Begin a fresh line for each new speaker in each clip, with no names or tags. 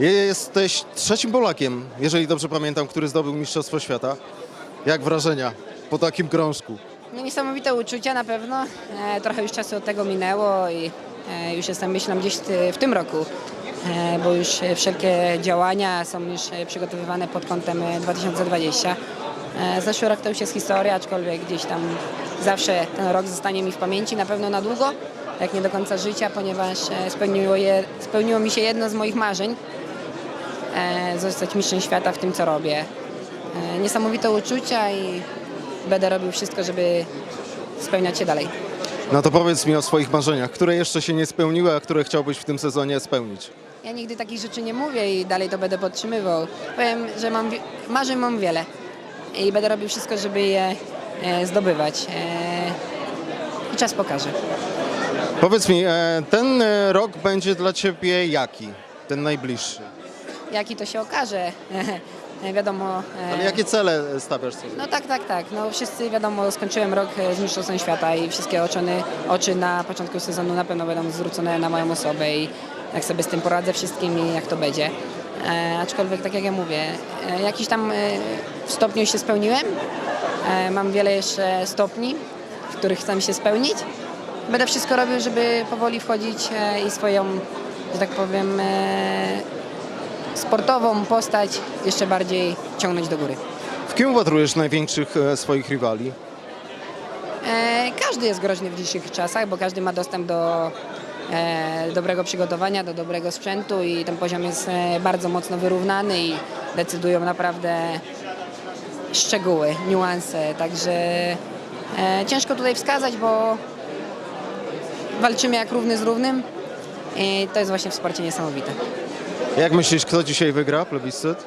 Jesteś trzecim Polakiem, jeżeli dobrze pamiętam, który zdobył Mistrzostwo Świata. Jak wrażenia po takim krążku?
No niesamowite uczucia na pewno. E, trochę już czasu od tego minęło i e, już jestem myślę gdzieś w tym roku, e, bo już wszelkie działania są już przygotowywane pod kątem e, 2020. E, zeszły rok to już jest historia, aczkolwiek gdzieś tam zawsze ten rok zostanie mi w pamięci, na pewno na długo, jak nie do końca życia, ponieważ spełniło, je, spełniło mi się jedno z moich marzeń, zostać mistrzem świata w tym, co robię. E, Niesamowite uczucia i będę robił wszystko, żeby spełniać się dalej.
No to powiedz mi o swoich marzeniach, które jeszcze się nie spełniły, a które chciałbyś w tym sezonie spełnić.
Ja nigdy takich rzeczy nie mówię i dalej to będę podtrzymywał. Powiem, że mam, marzeń mam wiele i będę robił wszystko, żeby je e, zdobywać. E, I czas pokaże.
Powiedz mi, e, ten e, rok będzie dla Ciebie jaki? Ten najbliższy.
Jaki to się okaże, wiadomo. e,
Ale jakie cele stawiasz sobie?
No tak, tak, tak. No wszyscy wiadomo, skończyłem rok e, z Mistrzostwem Świata i wszystkie oczy, oczy na początku sezonu na pewno będą zwrócone na moją osobę i jak sobie z tym poradzę wszystkim i jak to będzie. E, aczkolwiek tak jak ja mówię, e, jakiś tam e, w stopniu się spełniłem. E, mam wiele jeszcze stopni, w których chcę się spełnić. Będę wszystko robił, żeby powoli wchodzić e, i swoją, że tak powiem, e, sportową postać jeszcze bardziej ciągnąć do góry.
W kim upatrujesz największych e, swoich rywali?
E, Każdy jest groźny w dzisiejszych czasach, bo każdy ma dostęp do e, dobrego przygotowania, do dobrego sprzętu i ten poziom jest e, bardzo mocno wyrównany i decydują naprawdę szczegóły, niuanse. Także e, ciężko tutaj wskazać, bo walczymy jak równy z równym i to jest właśnie w sporcie niesamowite.
Jak myślisz, kto dzisiaj wygra plebiscyt?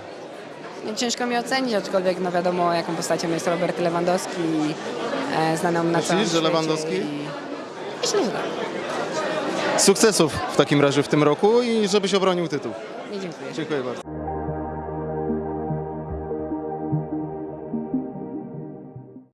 Ciężko mi ocenić, aczkolwiek no wiadomo jaką postacią jest Robert Lewandowski, e, znany na
Myślisz,
całym
że
świecie
Lewandowski?
i Myślę, że tak.
Sukcesów w takim razie w tym roku i żebyś obronił tytuł.
Nie dziękuję.
Dziękuję bardzo.